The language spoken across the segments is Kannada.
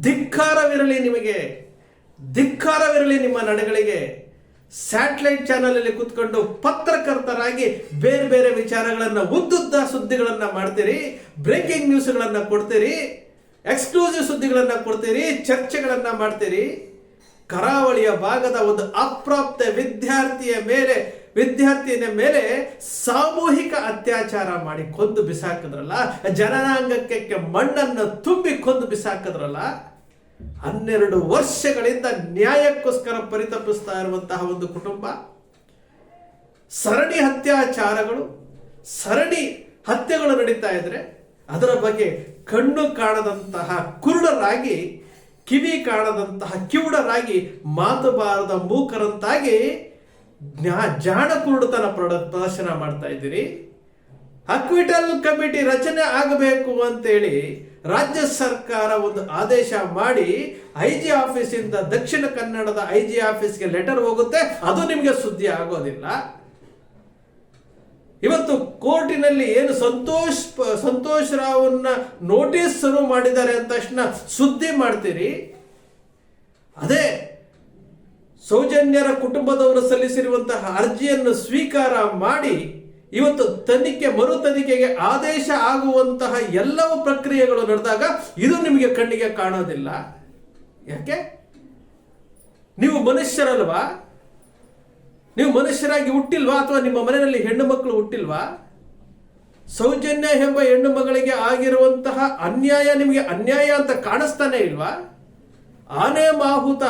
ಧಿಕ್ಕಾರವಿರಲಿ ನಿಮಗೆ, ಧಿಕ್ಕಾರವಿರಲಿ ನಿಮ್ಮ ನಡೆಗಳಿಗೆ. ಸ್ಯಾಟಲೈಟ್ ಚಾನಲ್ ಅಲ್ಲಿ ಕೂತ್ಕೊಂಡು ಪತ್ರಕರ್ತರಾಗಿ ಬೇರೆ ಬೇರೆ ವಿಚಾರಗಳನ್ನ, ಉದ್ದುದ್ದ ಸುದ್ದಿಗಳನ್ನ ಮಾಡ್ತೀರಿ ಬ್ರೇಕಿಂಗ್ ನ್ಯೂಸ್ಗಳನ್ನ ಕೊಡ್ತೀರಿ ಎಕ್ಸ್ಕ್ಲೂಸಿವ್ ಸುದ್ದಿಗಳನ್ನ ಕೊಡ್ತೀರಿ, ಚರ್ಚೆಗಳನ್ನ ಮಾಡ್ತೀರಿ. ಕರಾವಳಿಯ ಭಾಗದ ಒಂದು ಅಪ್ರಾಪ್ತ ವಿದ್ಯಾರ್ಥಿಯ ಮೇಲೆ ವಿದ್ಯಾರ್ಥಿಯ ಮೇಲೆ ಸಾಮೂಹಿಕ ಅತ್ಯಾಚಾರ ಮಾಡಿ ಕೊಂದು ಬಿಸಾಕಿದ್ರಲ್ಲ, ಜನನಾಂಗಕ್ಕೆ ಮಣ್ಣನ್ನು ತುಂಬಿ ಕೊಂದು ಬಿಸಾಕಿದ್ರಲ್ಲ, ಹನ್ನೆರಡು ವರ್ಷಗಳಿಂದ ನ್ಯಾಯಕ್ಕೋಸ್ಕರ ಪರಿತಪಿಸ್ತಾ ಇರುವಂತಹ ಒಂದು ಕುಟುಂಬ, ಸರಣಿ ಅತ್ಯಾಚಾರಗಳು, ಸರಣಿ ಹತ್ಯೆಗಳು ನಡೀತಾ ಇದ್ರೆ ಅದರ ಬಗ್ಗೆ ಕಣ್ಣು ಕಾಣದಂತಹ ಕುರುಡರಾಗಿ, ಕಿವಿ ಕಾಣದಂತಹ ಕಿವುಡರಾಗಿ, ಮಾತು ಬಾರದ ಮೂಕರಂತಾಗಿ ಜ್ಞಾ- ಜಾಣ ಕುರುಡುತನ ಪ್ರದರ್ಶನ ಮಾಡ್ತಾ ಇದ್ದೀರಿ. ಅಕ್ವಿಟಲ್ ಕಮಿಟಿ ರಚನೆ ಆಗಬೇಕು ಅಂತೇಳಿ ರಾಜ್ಯ ಸರ್ಕಾರ ಒಂದು ಆದೇಶ ಮಾಡಿ ಐ ಜಿ ಆಫೀಸಿಂದ ದಕ್ಷಿಣ ಕನ್ನಡದ ಐ ಜಿ ಆಫೀಸ್ಗೆ ಲೆಟರ್ ಹೋಗುತ್ತೆ. ಅದು ನಿಮಗೆ ಸುದ್ದಿ ಆಗೋದಿಲ್ಲ. ಇವತ್ತು ಕೋರ್ಟಿನಲ್ಲಿ ಏನು ಸಂತೋಷ್ ಸಂತೋಷ್ ರಾವ್ನ ನೋಟಿಸ್ ಶುರು ಮಾಡಿದ್ದಾರೆ ಅಂದ ತಕ್ಷಣ ಸುದ್ದಿ ಮಾಡ್ತೀರಿ. ಅದೇ ಸೌಜನ್ಯರ ಕುಟುಂಬದವರು ಸಲ್ಲಿಸಿರುವಂತಹ ಅರ್ಜಿಯನ್ನು ಸ್ವೀಕಾರ ಮಾಡಿ ಇವತ್ತು ತನಿಖೆ, ಮರು ತನಿಖೆಗೆ ಆದೇಶ ಆಗುವಂತಹ ಎಲ್ಲವೂ ಪ್ರಕ್ರಿಯೆಗಳು ನಡೆದಾಗ ಇದು ನಿಮಗೆ ಕಣ್ಣಿಗೆ ಕಾಣೋದಿಲ್ಲ. ಯಾಕೆ? ನೀವು ಮನುಷ್ಯರಲ್ವಾ? ನೀವು ಮನುಷ್ಯರಾಗಿ ಹುಟ್ಟಿಲ್ವಾ ಅಥವಾ ನಿಮ್ಮ ಮನೆಯಲ್ಲಿ ಹೆಣ್ಣು ಮಕ್ಕಳು ಹುಟ್ಟಿಲ್ವಾ? ಸೌಜನ್ಯ ಎಂಬ ಹೆಣ್ಣು ಮಗಳಿಗೆ ಆಗಿರುವಂತಹ ಅನ್ಯಾಯ ನಿಮಗೆ ಅನ್ಯಾಯ ಅಂತ ಕಾಣಿಸ್ತಾನೆ ಇಲ್ವಾ? ಆನೆ ಮಾಹುತ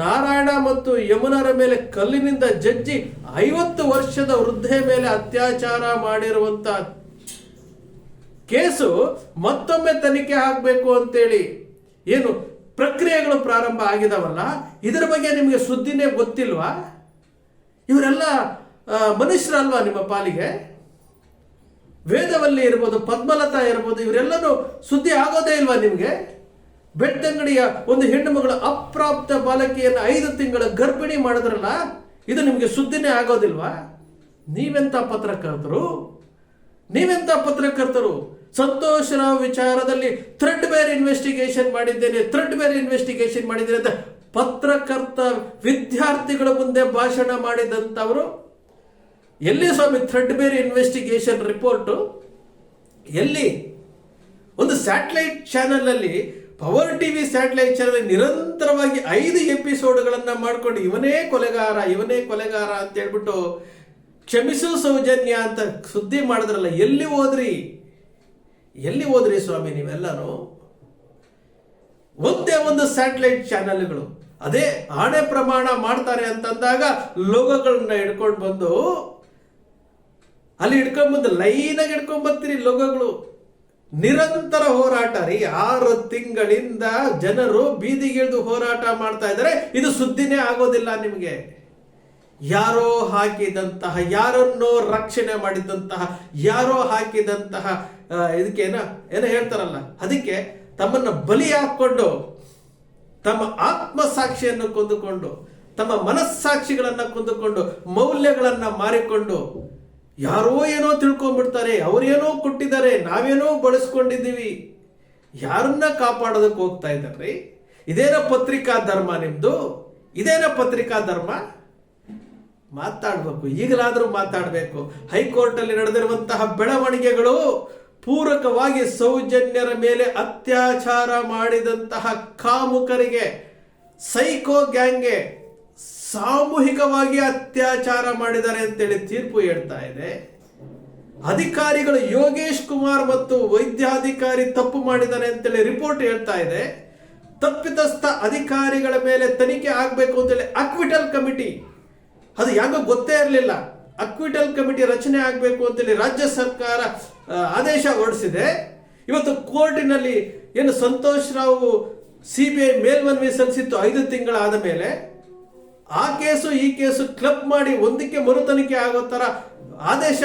ನಾರಾಯಣ ಮತ್ತು ಯಮುನರ ಮೇಲೆ ಕಲ್ಲಿನಿಂದ ಜಜ್ಜಿ ಐವತ್ತು ವರ್ಷದ ವೃದ್ಧೆ ಮೇಲೆ ಅತ್ಯಾಚಾರ ಮಾಡಿರುವಂತ ಕೇಸು ಮತ್ತೊಮ್ಮೆ ತನಿಖೆ ಆಗಬೇಕು ಅಂತೇಳಿ ಏನು ಪ್ರಕ್ರಿಯೆಗಳು ಪ್ರಾರಂಭ ಆಗಿದಾವಲ್ಲ, ಇದರ ಬಗ್ಗೆ ನಿಮಗೆ ಸುದ್ದಿನೇ ಗೊತ್ತಿಲ್ವಾ? ಇವರೆಲ್ಲ ಮನುಷ್ಯರಲ್ವಾ ನಿಮ್ಮ ಪಾಲಿಗೆ? ವೇದವಲ್ಲಿ ಇರ್ಬೋದು, ಪದ್ಮಲತಾ ಇರ್ಬೋದು ಇವರೆಲ್ಲರೂ ಸುದ್ದಿ ಆಗೋದೇ ಇಲ್ವಾ ನಿಮಗೆ? ಬೆಳ್ತಂಗಡಿಯ ಒಂದು ಹೆಣ್ಣು ಮಗಳ ಅಪ್ರಾಪ್ತ ಬಾಲಕಿಯನ್ನು ಐದು ತಿಂಗಳ ಗರ್ಭಿಣಿ ಮಾಡಿದ್ರಲ್ಲ, ಇದು ನಿಮಗೆ ಸುದ್ದಿನೇ ಆಗೋದಿಲ್ವಾ? ನೀವೆಂತ ಪತ್ರಕರ್ತರು? ನೀವೆಂತ ಪತ್ರಕರ್ತರು? ಸಂತೋಷ್ ವಿಚಾರದಲ್ಲಿ ಥ್ರೆಡ್ ಬೇರ್ ಇನ್ವೆಸ್ಟಿಗೇಷನ್ ಮಾಡಿದ್ದೇನೆ ಥ್ರೆಡ್ ಬೇರ್ ಇನ್ವೆಸ್ಟಿಗೇಷನ್ ಮಾಡಿದ್ದೇನೆ ಅಂತ ಪತ್ರಕರ್ತ ವಿದ್ಯಾರ್ಥಿಗಳ ಮುಂದೆ ಭಾಷಣ ಮಾಡಿದಂಥವರು? ಎಲ್ಲಿ ಸ್ವಾಮಿ ಥ್ರೆಡ್ ಬೇರ್ ಇನ್ವೆಸ್ಟಿಗೇಷನ್ ರಿಪೋರ್ಟು ಎಲ್ಲಿ? ಒಂದು ಸ್ಯಾಟಲೈಟ್ ಚಾನೆಲ್ ಅಲ್ಲಿ power T V satellite channel ನಿರಂತರವಾಗಿ ಐದು ಎಪಿಸೋಡ್ಗಳನ್ನ ಮಾಡ್ಕೊಂಡು ಇವನೇ ಕೊಲೆಗಾರ ಇವನೇ ಕೊಲೆಗಾರ ಅಂತ ಹೇಳ್ಬಿಟ್ಟು ಕ್ಷಮಿಸು ಸೌಜನ್ಯ ಅಂತ ಸುದ್ದಿ ಮಾಡಿದ್ರಲ್ಲ, ಎಲ್ಲಿ ಹೋದ್ರಿ? ಎಲ್ಲಿ ಹೋದ್ರಿ ಸ್ವಾಮಿ ನೀವೆಲ್ಲರೂ? ಒಂದೇ ಒಂದು ಸ್ಯಾಟಲೈಟ್ ಚಾನೆಲ್ಗಳು ಅದೇ ಆಣೆ ಪ್ರಮಾಣ ಮಾಡ್ತಾರೆ ಅಂತಂದಾಗ ಲೋಗಗಳನ್ನ ಹಿಡ್ಕೊಂಡು ಬಂದು ಅಲ್ಲಿ ಹಿಡ್ಕೊಂಡ್ ಬಂದು ಲೈನಾಗಿ ಹಿಡ್ಕೊಂಡ್ ಬರ್ತೀರಿ ಲೋಗೋಗಳು. ನಿರಂತರ ಹೋರಾಟ ರೀ. ಆರು ತಿಂಗಳಿಂದ ಜನರು ಬೀದಿಗಿಳಿದು ಹೋರಾಟ ಮಾಡ್ತಾ ಇದ್ದಾರೆ. ಇದು ಸುದ್ದಿನೇ ಆಗೋದಿಲ್ಲ ನಿಮಗೆ. ಯಾರೋ ಹಾಕಿದಂತಹ, ಯಾರನ್ನೋ ರಕ್ಷಣೆ ಮಾಡಿದಂತಹ, ಯಾರೋ ಹಾಕಿದಂತಹ ಇದಕ್ಕೆ ಏನೋ ಹೇಳ್ತಾರಲ್ಲ, ಅದಕ್ಕೆ ತಮ್ಮನ್ನ ಬಲಿ ಹಾಕೊಂಡು ತಮ್ಮ ಆತ್ಮಸಾಕ್ಷಿಯನ್ನು ಕೊಂದುಕೊಂಡು, ತಮ್ಮ ಮನಸ್ಸಾಕ್ಷಿಗಳನ್ನು ಕೊಂದುಕೊಂಡು, ಮೌಲ್ಯಗಳನ್ನು ಮಾರಿಕೊಂಡು ಯಾರೋ ಏನೋ ತಿಳ್ಕೊಂಡ್ಬಿಡ್ತಾರೆ, ಅವರೇನೋ ಕೊಟ್ಟಿದ್ದಾರೆ, ನಾವೇನೋ ಬಳಸ್ಕೊಂಡಿದ್ದೀವಿ. ಯಾರನ್ನ ಕಾಪಾಡೋದಕ್ಕೆ ಹೋಗ್ತಾ ಇದ್ದಾರೆ ಇದೇನ ಪತ್ರಿಕಾ ಧರ್ಮ ನಿಮ್ದು? ಇದೇನ ಪತ್ರಿಕಾ ಧರ್ಮ? ಮಾತಾಡಬೇಕು, ಈಗಲಾದರೂ ಮಾತಾಡಬೇಕು. ಹೈಕೋರ್ಟ್ ಅಲ್ಲಿ ನಡೆದಿರುವಂತಹ ಬೆಳವಣಿಗೆಗಳು ಪೂರಕವಾಗಿ ಸೌಜನ್ಯರ ಮೇಲೆ ಅತ್ಯಾಚಾರ ಮಾಡಿದಂತಹ ಕಾಮುಕರಿಗೆ, ಸೈಕೋ ಗ್ಯಾಂಗ್ಗೆ ಸಾಮೂಹಿಕವಾಗಿ ಅತ್ಯಾಚಾರ ಮಾಡಿದ್ದಾರೆ ಅಂತೇಳಿ ತೀರ್ಪು ಹೇಳ್ತಾ ಇದೆ. ಅಧಿಕಾರಿಗಳು ಯೋಗೇಶ್ ಕುಮಾರ್ ಮತ್ತು ವೈದ್ಯಾಧಿಕಾರಿ ತಪ್ಪು ಮಾಡಿದ್ದಾರೆ ಅಂತೇಳಿ ರಿಪೋರ್ಟ್ ಹೇಳ್ತಾ ಇದೆ. ತಪ್ಪಿತಸ್ಥ ಅಧಿಕಾರಿಗಳ ಮೇಲೆ ತನಿಖೆ ಆಗಬೇಕು ಅಂತೇಳಿ ಅಕ್ವಿಟಲ್ ಕಮಿಟಿ ಅದು ಯಾಕೋ ಗೊತ್ತೇ ಇರಲಿಲ್ಲ. ಅಕ್ವಿಟಲ್ ಕಮಿಟಿ ರಚನೆ ಆಗಬೇಕು ಅಂತೇಳಿ ರಾಜ್ಯ ಸರ್ಕಾರ ಆದೇಶ ಹೊರಡಿಸಿದೆ. ಇವತ್ತು ಕೋರ್ಟಿನಲ್ಲಿ ಏನು Santosh Rao C B I ಮೇಲ್ಮನವಿ ಸಲ್ಲಿಸಿತ್ತು ಐದು ತಿಂಗಳಾದ ಮೇಲೆ ಆ ಕೇಸು ಈ ಕೇಸು ಕ್ಲಬ್ ಮಾಡಿ ಒಂದಕ್ಕೆ ಮರು ತನಿಖೆ ಆಗೋ ತರ ಆದೇಶ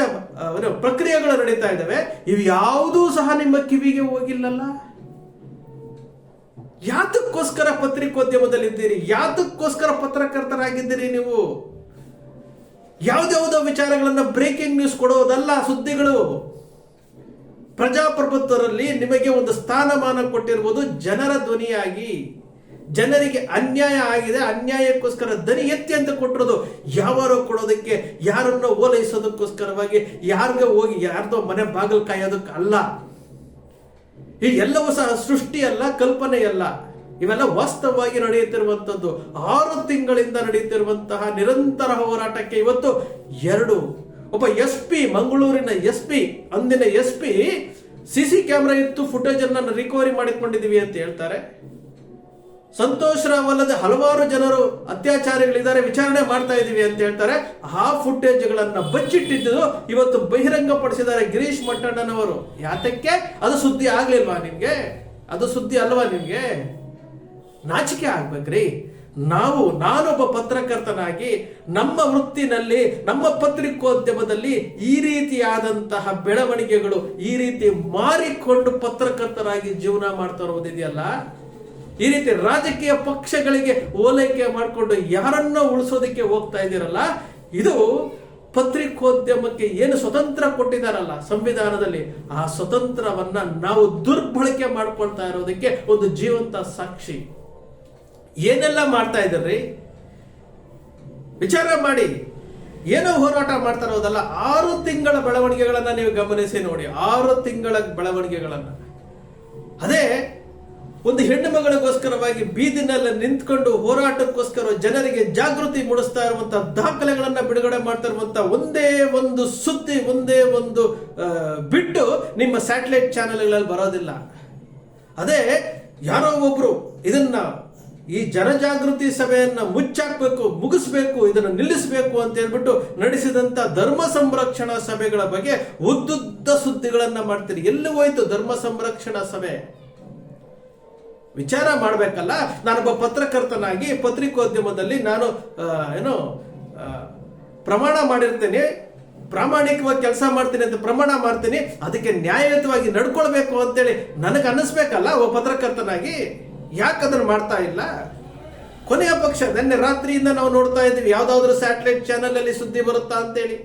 ಪ್ರಕ್ರಿಯೆಗಳು ನಡೀತಾ ಇದ್ದಾವೆ. ಇವು ಯಾವುದೂ ಸಹ ನಿಮ್ಮ ಕಿವಿಗೆ ಹೋಗಿಲ್ಲಲ್ಲ. ಯಾತಕ್ಕೋಸ್ಕರ ಪತ್ರಿಕೋದ್ಯಮದಲ್ಲಿದ್ದೀರಿ? ಯಾತಕ್ಕೋಸ್ಕರ ಪತ್ರಕರ್ತರಾಗಿದ್ದೀರಿ ನೀವು? ಯಾವ್ದ್ಯಾವುದೋ ವಿಚಾರಗಳನ್ನ ಬ್ರೇಕಿಂಗ್ ನ್ಯೂಸ್ ಕೊಡೋದಲ್ಲ ಸುದ್ದಿಗಳು. ಪ್ರಜಾಪ್ರಭುತ್ವರಲ್ಲಿ ನಿಮಗೆ ಒಂದು ಸ್ಥಾನಮಾನ ಕೊಟ್ಟಿರುವುದು ಜನರ ಧ್ವನಿಯಾಗಿ. ಜನರಿಗೆ ಅನ್ಯಾಯ ಆಗಿದೆ, ಅನ್ಯಾಯಕ್ಕೋಸ್ಕರ ದನಿ ಎತ್ತಿ ಅಂತ ಕೊಟ್ಟಿರೋದು ಯಾವಾರು ಕೊಡೋದಕ್ಕೆ, ಯಾರನ್ನ ಓಲೈಸೋದಕ್ಕೋಸ್ಕರವಾಗಿ, ಯಾರಿಗೆ ಹೋಗಿ ಯಾರ್ದೋ ಮನೆ ಬಾಗಿಲು ಕಾಯೋದಕ್ಕೆ ಅಲ್ಲ. ಈ ಎಲ್ಲವೂ ಸಹ ಕಲ್ಪನೆ ಅಲ್ಲ ಇವೆಲ್ಲ ವಾಸ್ತವವಾಗಿ ನಡೆಯುತ್ತಿರುವಂತದ್ದು ಆರು ತಿಂಗಳಿಂದ ನಡೆಯುತ್ತಿರುವಂತಹ ನಿರಂತರ ಹೋರಾಟಕ್ಕೆ ಇವತ್ತು ಎರಡು. ಒಬ್ಬ ಎಸ್ ಪಿ, ಮಂಗಳೂರಿನ ಎಸ್ ಪಿ, ಅಂದಿನ S P, C C camera ಇತ್ತು ಫುಟೇಜ್ ಅನ್ನ ರಿಕವರಿ ಮಾಡಿಕೊಂಡಿದೀವಿ ಅಂತ ಹೇಳ್ತಾರೆ. ಸಂತೋಷ್ ಅಲ್ಲದೆ ಹಲವಾರು ಜನರು ಅತ್ಯಾಚಾರಿಗಳಿದ್ದಾರೆ, ವಿಚಾರಣೆ ಮಾಡ್ತಾ ಇದ್ದೀವಿ ಅಂತ ಹೇಳ್ತಾರೆ. ಆ ಫುಟೇಜ್ಗಳನ್ನು ಬಚ್ಚಿಟ್ಟಿದ್ದು ಇವತ್ತು ಬಹಿರಂಗಪಡಿಸಿದ್ದಾರೆ ಗಿರೀಶ್ ಮಟ್ಟಣ್ಣನವರು ಯಾತಕ್ಕೆ? ಅದು ಸುದ್ದಿ ಆಗ್ಲಿಲ್ವಾ ನಿಮಗೆ? ಅದು ಸುದ್ದಿ ಅಲ್ವಾ ನಿಮಗೆ? ನಾಚಿಕೆ ಆಗ್ಬೇಕ್ರಿ. ನಾವು, ನಾನೊಬ್ಬ ಪತ್ರಕರ್ತನಾಗಿ ನಮ್ಮ ವೃತ್ತಿನಲ್ಲಿ, ನಮ್ಮ ಪತ್ರಿಕೋದ್ಯಮದಲ್ಲಿ ಈ ರೀತಿಯಾದಂತಹ ಬೆಳವಣಿಗೆಗಳು ಈ ರೀತಿ ಮಾರಿಕೊಂಡು ಪತ್ರಕರ್ತರಾಗಿ ಜೀವನ ಮಾಡ್ತಾ ಇರೋದಿದೆಯಲ್ಲ? ಈ ರೀತಿ ರಾಜಕೀಯ ಪಕ್ಷಗಳಿಗೆ ಓಲೈಕೆ ಮಾಡಿಕೊಂಡು ಯಾರನ್ನ ಉಳಿಸೋದಕ್ಕೆ ಹೋಗ್ತಾ ಇದ್ದೀರಲ್ಲ, ಇದು ಪತ್ರಿಕೋದ್ಯಮಕ್ಕೆ ಏನು ಸ್ವತಂತ್ರ ಕೊಟ್ಟಿದ್ದಾರಲ್ಲ ಸಂವಿಧಾನದಲ್ಲಿ, ಆ ಸ್ವತಂತ್ರವನ್ನ ನಾವು ದುರ್ಬಳಕೆ ಮಾಡ್ಕೊಳ್ತಾ ಇರೋದಕ್ಕೆ ಒಂದು ಜೀವಂತ ಸಾಕ್ಷಿ. ಏನೆಲ್ಲ ಮಾಡ್ತಾ ಇದ್ರಿ ವಿಚಾರ ಮಾಡಿ. ಏನೋ ಹೋರಾಟ ಮಾಡ್ತಾ ಇರೋದಲ್ಲ, ಆರು ತಿಂಗಳ ಬೆಳವಣಿಗೆಗಳನ್ನ ನೀವು ಗಮನಿಸಿ ನೋಡಿ, ಆರು ತಿಂಗಳ ಬೆಳವಣಿಗೆಗಳನ್ನ. ಅದೇ ಒಂದು ಹೆಣ್ಣು ಮಗಳಿಗೋಸ್ಕರವಾಗಿ ಬೀದಿನಲ್ಲಿ ನಿಂತ್ಕೊಂಡು ಹೋರಾಟಕ್ಕೋಸ್ಕರ ಜನರಿಗೆ ಜಾಗೃತಿ ಮೂಡಿಸ್ತಾ ಇರುವಂತಹ ದಾಖಲೆಗಳನ್ನ ಬಿಡುಗಡೆ ಮಾಡ್ತಾ ಇರುವಂತಹ ಒಂದೇ ಒಂದು ಸುದ್ದಿ, ಒಂದೇ ಒಂದು ಬಿಟ್ಟು ನಿಮ್ಮ ಸ್ಯಾಟಲೈಟ್ ಚಾನೆಲ್ಗಳಲ್ಲಿ ಬರೋದಿಲ್ಲ. ಅದೇ ಯಾರೋ ಒಬ್ರು ಇದನ್ನ ಈ ಜನಜಾಗೃತಿ ಸಭೆಯನ್ನ ಮುಚ್ಚಾಕ್ಬೇಕು, ಮುಗಿಸ್ಬೇಕು, ಇದನ್ನ ನಿಲ್ಲಿಸಬೇಕು ಅಂತ ಹೇಳ್ಬಿಟ್ಟು ನಡೆಸಿದಂತ ಧರ್ಮ ಸಂರಕ್ಷಣಾ ಸಭೆಗಳ ಬಗ್ಗೆ ಉದ್ದುದ್ದ ಸುದ್ದಿಗಳನ್ನ ಮಾಡ್ತೀರಿ. ಎಲ್ಲಿ ಹೋಯ್ತು ಧರ್ಮ ಸಂರಕ್ಷಣಾ ಸಭೆ? ವಿಚಾರ ಮಾಡಬೇಕಲ್ಲ, ನಾನೊಬ್ಬ ಪತ್ರಕರ್ತನಾಗಿ ಪತ್ರಿಕೋದ್ಯಮದಲ್ಲಿ ನಾನು ಏನು ಪ್ರಮಾಣ ಮಾಡಿರ್ತೇನೆ, ಪ್ರಾಮಾಣಿಕವಾಗಿ ಕೆಲಸ ಮಾಡ್ತೀನಿ ಅಂತ ಪ್ರಮಾಣ ಮಾಡ್ತೀನಿ, ಅದಕ್ಕೆ ನ್ಯಾಯಯುತವಾಗಿ ನಡ್ಕೊಳ್ಬೇಕು ಅಂತೇಳಿ ನನಗೆ ಅನ್ನಿಸ್ಬೇಕಲ್ಲ ಒಬ್ಬ ಪತ್ರಕರ್ತನಾಗಿ, ಯಾಕೆ ಅದನ್ನು ಮಾಡ್ತಾ ಇಲ್ಲ? ಕೊನೆಯ ಪಕ್ಷ, ನಿನ್ನೆ ರಾತ್ರಿಯಿಂದ ನಾವು ನೋಡ್ತಾ ಇದ್ದೀವಿ, ಯಾವ್ದಾದ್ರು ಸ್ಯಾಟಲೈಟ್ ಚಾನಲ್ ಅಲ್ಲಿ ಸುದ್ದಿ ಬರುತ್ತಾ ಅಂತೇಳಿ.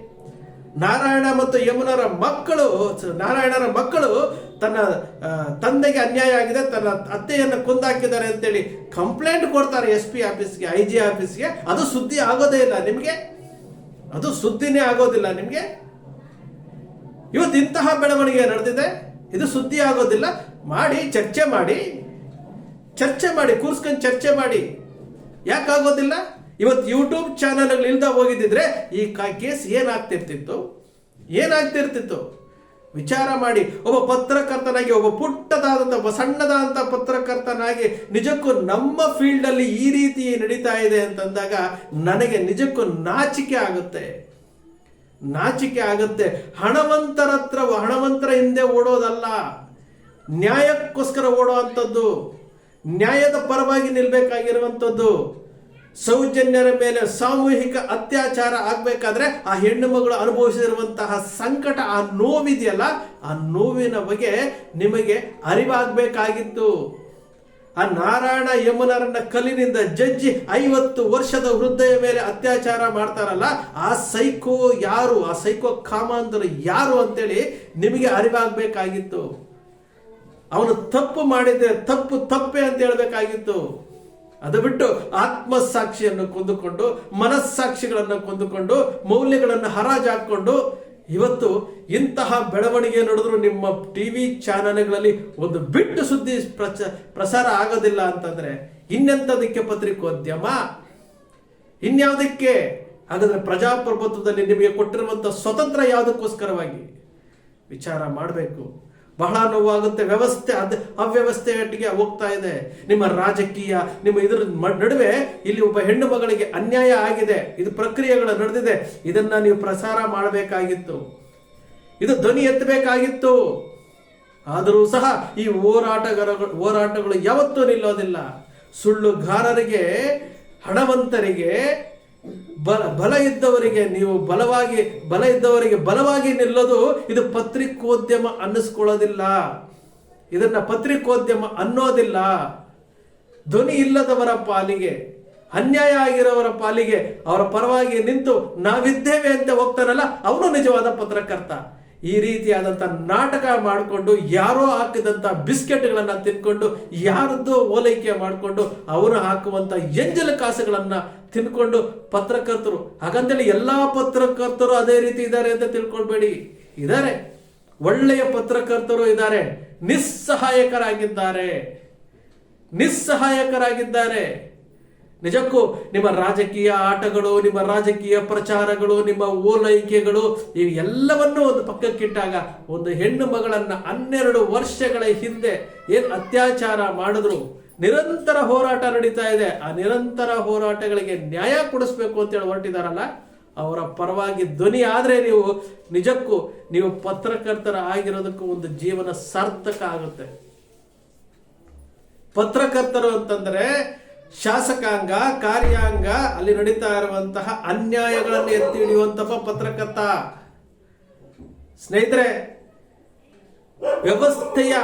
ನಾರಾಯಣ ಮತ್ತು ಯಮುನರ ಮಕ್ಕಳು ನಾರಾಯಣರ ಮಕ್ಕಳು ತನ್ನ ತಂದೆಗೆ ಅನ್ಯಾಯ ಆಗಿದೆ, ತನ್ನ ಅತ್ತೆಯನ್ನು ಕೊಂದಾಕಿದ್ದಾರೆ ಅಂತೇಳಿ ಕಂಪ್ಲೇಂಟ್ ಕೊಡ್ತಾರೆ ಎಸ್ ಪಿ ಆಫೀಸ್ಗೆ, ಐ ಜಿ ಆಫೀಸ್ಗೆ. ಅದು ಸುದ್ದಿ ಆಗೋದೇ ಇಲ್ಲ ನಿಮಗೆ? ಅದು ಸುದ್ದಿನೇ ಆಗೋದಿಲ್ಲ ನಿಮಗೆ? ಇವತ್ತು ಇಂತಹ ಬೆಳವಣಿಗೆ ನಡೆದಿದೆ. ಇದು ಸುದ್ದಿ ಆಗೋದಿಲ್ಲ. ಮಾಡಿ, ಚರ್ಚೆ ಮಾಡಿ ಚರ್ಚೆ ಮಾಡಿ, ಕೂರ್ಸ್ಕೊಂಡು ಚರ್ಚೆ ಮಾಡಿ. ಯಾಕಾಗೋದಿಲ್ಲ? ಇವತ್ತು ಯೂಟ್ಯೂಬ್ ಚಾನಲ್ಗಳು ಇಲ್ದ ಹೋಗಿದ್ದಿದ್ರೆ ಈ ಕೇಸ್ ಏನಾಗ್ತಿರ್ತಿತ್ತು? ಏನಾಗ್ತಿರ್ತಿತ್ತು? ವಿಚಾರ ಮಾಡಿ, ಒಬ್ಬ ಪತ್ರಕರ್ತನಾಗಿ, ಒಬ್ಬ ಪುಟ್ಟದಾದಂಥ ಒಬ್ಬ ಸಣ್ಣದಾದಂಥ ಪತ್ರಕರ್ತನಾಗಿ ನಿಜಕ್ಕೂ ನಮ್ಮ ಫೀಲ್ಡ್ ಅಲ್ಲಿ ಈ ರೀತಿ ನಡೀತಾ ಇದೆ ಅಂತಂದಾಗ ನನಗೆ ನಿಜಕ್ಕೂ ನಾಚಿಕೆ ಆಗುತ್ತೆ. ನಾಚಿಕೆ ಆಗುತ್ತೆ. ಹಣವಂತರ ಹತ್ರ, ಹಣವಂತರ ಹಿಂದೆ ಓಡೋದಲ್ಲ. ನ್ಯಾಯಕ್ಕೋಸ್ಕರ ಓಡೋ ಅಂಥದ್ದು ನ್ಯಾಯದ ಪರವಾಗಿ ನಿಲ್ಬೇಕಾಗಿರುವಂಥದ್ದು ಸೌಜನ್ಯರ ಮೇಲೆ ಸಾಮೂಹಿಕ ಅತ್ಯಾಚಾರ ಆಗಬೇಕಾದ್ರೆ ಆ ಹೆಣ್ಣು ಮಗಳು ಅನುಭವಿಸಿರುವಂತಹ ಸಂಕಟ, ಆ ನೋವಿದೆಯಲ್ಲ, ಆ ನೋವಿನ ಬಗ್ಗೆ ನಿಮಗೆ ಅರಿವಾಗಬೇಕಾಗಿತ್ತು. ಆ ನಾರಾಯಣ ಯಮುನರನ್ನ ಕಲ್ಲಿನಿಂದ ಜಜ್ಜಿ ಐವತ್ತು ವರ್ಷದ ವೃದ್ಧೆಯ ಮೇಲೆ ಅತ್ಯಾಚಾರ ಮಾಡ್ತಾರಲ್ಲ, ಆ ಸೈಕೋ ಯಾರು, ಆ ಸೈಕೋ ಕಾಮಾಂಧರು ಯಾರು ಅಂತೇಳಿ ನಿಮಗೆ ಅರಿವಾಗಬೇಕಾಗಿತ್ತು. ಅವನು ತಪ್ಪು ಮಾಡಿದ್ರೆ ತಪ್ಪು ತಪ್ಪೆ ಅಂತ ಹೇಳ್ಬೇಕಾಗಿತ್ತು. ಅದು ಬಿಟ್ಟು ಆತ್ಮಸಾಕ್ಷಿಯನ್ನು ಕೊಂದುಕೊಂಡು, ಮನಸ್ಸಾಕ್ಷಿಗಳನ್ನು ಕೊಂದುಕೊಂಡು, ಮೌಲ್ಯಗಳನ್ನು ಹರಾಜು ಹಾಕೊಂಡು ಇವತ್ತು ಇಂತಹ ಬೆಳವಣಿಗೆ ನಡೆದ್ರು ನಿಮ್ಮ ಟಿ ವಿ ಚಾನಲ್ಗಳಲ್ಲಿ ಒಂದು ಬಿಟ್ಟು ಸುದ್ದಿ ಪ್ರಚ, ಪ್ರಸಾರ ಆಗೋದಿಲ್ಲ ಅಂತಂದ್ರೆ ಇನ್ನೆಂಥದಕ್ಕೆ ಪತ್ರಿಕೋದ್ಯಮ? ಇನ್ಯಾವುದಕ್ಕೆ? ಹಾಗಾದ್ರೆ ಪ್ರಜಾಪ್ರಭುತ್ವದಲ್ಲಿ ನಿಮಗೆ ಕೊಟ್ಟಿರುವಂಥ ಸ್ವತಂತ್ರ ಯಾವುದಕ್ಕೋಸ್ಕರವಾಗಿ? ವಿಚಾರ ಮಾಡಬೇಕು. ಬಹಳ ನೋವಾಗುತ್ತೆ. ವ್ಯವಸ್ಥೆ ಅದ ಅವ್ಯವಸ್ಥೆಯೊಟ್ಟಿಗೆ ಹೋಗ್ತಾ ಇದೆ. ನಿಮ್ಮ ರಾಜಕೀಯ, ನಿಮ್ಮ ಇದ್ರ ನಡುವೆ ಇಲ್ಲಿ ಒಬ್ಬ ಹೆಣ್ಣು ಮಗಳಿಗೆ ಅನ್ಯಾಯ ಆಗಿದೆ. ಇದು ಪ್ರಕ್ರಿಯೆಗಳು ನಡೆದಿದೆ ಇದನ್ನ ನೀವು ಪ್ರಸಾರ ಮಾಡಬೇಕಾಗಿತ್ತು. ಇದು ಧ್ವನಿ ಎತ್ತಬೇಕಾಗಿತ್ತು. ಆದರೂ ಸಹ ಈ ಹೋರಾಟಗಾರಗಳು ಹೋರಾಟಗಳು ಯಾವತ್ತೂ ನಿಲ್ಲೋದಿಲ್ಲ. ಸುಳ್ಳುಗಾರರಿಗೆ, ಹಣವಂತರಿಗೆ ಬಲ ಬಲ ಇದ್ದವರಿಗೆ ನೀವು ಬಲವಾಗಿ, ಬಲ ಇದ್ದವರಿಗೆ ಬಲವಾಗಿ ನಿಲ್ಲೋದು ಇದು ಪತ್ರಿಕೋದ್ಯಮ ಅನ್ನಿಸ್ಕೊಳ್ಳೋದಿಲ್ಲ. ಇದನ್ನ ಪತ್ರಿಕೋದ್ಯಮ ಅನ್ನೋದಿಲ್ಲ. ಧ್ವನಿ ಇಲ್ಲದವರ ಪಾಲಿಗೆ, ಅನ್ಯಾಯ ಆಗಿರೋವರ ಪಾಲಿಗೆ ಅವರ ಪರವಾಗಿ ನಿಂತು ನಾವಿದ್ದೇವೆ ಅಂತ ಹೋಗ್ತಾನಲ್ಲ ಅವನು ನಿಜವಾದ ಪತ್ರಕರ್ತ. ಈ ರೀತಿಯಾದಂಥ ನಾಟಕ ಮಾಡಿಕೊಂಡು, ಯಾರೋ ಹಾಕಿದಂಥ ಬಿಸ್ಕೆಟ್ಗಳನ್ನು ತಿನ್ಕೊಂಡು, ಯಾರದ್ದು ಓಲೈಕೆ ಮಾಡಿಕೊಂಡು, ಅವರು ಹಾಕುವಂಥ ಎಂಜಲ ಕಾಸುಗಳನ್ನು ತಿನ್ಕೊಂಡು ಪತ್ರಕರ್ತರು. ಹಾಗಂತೇಳಿ ಎಲ್ಲ ಪತ್ರಕರ್ತರು ಅದೇ ರೀತಿ ಇದ್ದಾರೆ ಅಂತ ತಿಳ್ಕೊಳ್ಬೇಡಿ. ಇದ್ದಾರೆ. ಒಳ್ಳೆಯ ಪತ್ರಕರ್ತರು ಇದ್ದಾರೆ. ನಿಸ್ಸಹಾಯಕರಾಗಿದ್ದಾರೆ. ನಿಸ್ಸಹಾಯಕರಾಗಿದ್ದಾರೆ. ನಿಜಕ್ಕೂ ನಿಮ್ಮ ರಾಜಕೀಯ ಆಟಗಳು, ನಿಮ್ಮ ರಾಜಕೀಯ ಪ್ರಚಾರಗಳು, ನಿಮ್ಮ ಓಲೈಕೆಗಳು, ಈ ಎಲ್ಲವನ್ನೂ ಒಂದು ಪಕ್ಕಕ್ಕಿಟ್ಟಾಗ ಒಂದು ಹೆಣ್ಣು ಮಗಳನ್ನು ಹನ್ನೆರಡು ವರ್ಷಗಳ ಹಿಂದೆ ಏನು ಅತ್ಯಾಚಾರ ಮಾಡಿದ್ರು, ನಿರಂತರ ಹೋರಾಟ ನಡೀತಾ ಇದೆ. ಆ ನಿರಂತರ ಹೋರಾಟಗಳಿಗೆ ನ್ಯಾಯ ಕೊಡಿಸ್ಬೇಕು ಅಂತೇಳಿ ಹೊರಟಿದಾರಲ್ಲ, ಅವರ ಪರವಾಗಿ ಧ್ವನಿ ಆದ್ರೆ ನೀವು ನಿಜಕ್ಕೂ ನೀವು ಪತ್ರಕರ್ತರ ಆಗಿರೋದಕ್ಕೂ ಒಂದು ಜೀವನ ಸಾರ್ಥಕ ಆಗುತ್ತೆ. ಪತ್ರಕರ್ತರು ಅಂತಂದ್ರೆ ಶಾಸಕಾಂಗ ಕಾರ್ಯಾಂಗ ಅಲ್ಲಿ ನಡೀತಾ ಇರುವಂತಹ ಅನ್ಯಾಯಗಳನ್ನು ಎತ್ತಿ ಹಿಡಿಯುವಂತಹ ಪತ್ರಕರ್ತ. ಸ್ನೇಹಿತರೆ ವ್ಯವಸ್ಥೆಯ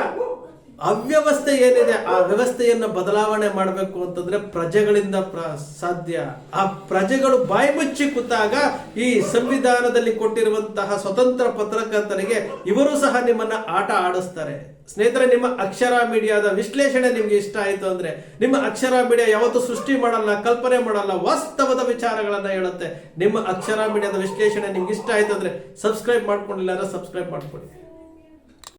ಅವ್ಯವಸ್ಥೆ ಏನಿದೆ, ಆ ವ್ಯವಸ್ಥೆಯನ್ನು ಬದಲಾವಣೆ ಮಾಡಬೇಕು ಅಂತಂದ್ರೆ ಪ್ರಜೆಗಳಿಂದ ಪ್ರ- ಸಾಧ್ಯ. ಆ ಪ್ರಜೆಗಳು ಬಾಯಿ ಮುಚ್ಚಿ ಕೂತಾಗ ಈ ಸಂವಿಧಾನದಲ್ಲಿ ಕೊಟ್ಟಿರುವಂತಹ ಸ್ವತಂತ್ರ ಪತ್ರಕರ್ತರಿಗೆ ಇವರು ಸಹ ನಿಮ್ಮನ್ನ ಆಟ ಆಡಿಸ್ತಾರೆ. ಸ್ನೇಹಿತರೆ, ನಿಮ್ಮ ಅಕ್ಷರ ಮೀಡಿಯಾದ ವಿಶ್ಲೇಷಣೆ ನಿಮ್ಗೆ ಇಷ್ಟ ಆಯ್ತು ಅಂದ್ರೆ ನಿಮ್ಮ ಅಕ್ಷರ ಮೀಡಿಯಾ ಯಾವತ್ತೂ ಸೃಷ್ಟಿ ಮಾಡಲ್ಲ, ಕಲ್ಪನೆ ಮಾಡಲ್ಲ, ವಾಸ್ತವದ ವಿಚಾರಗಳನ್ನ ಹೇಳುತ್ತೆ. ನಿಮ್ಮ ಅಕ್ಷರ ಮೀಡಿಯಾದ ವಿಶ್ಲೇಷಣೆ ನಿಮ್ಗೆ ಇಷ್ಟ ಆಯ್ತು ಅಂದ್ರೆ ಸಬ್ಸ್ಕ್ರೈಬ್ ಮಾಡ್ಕೊಂಡಿಲ್ಲ ಅಂದ್ರೆ ಸಬ್ಸ್ಕ್ರೈಬ್ ಮಾಡ್ಕೊಳ್ಳಿ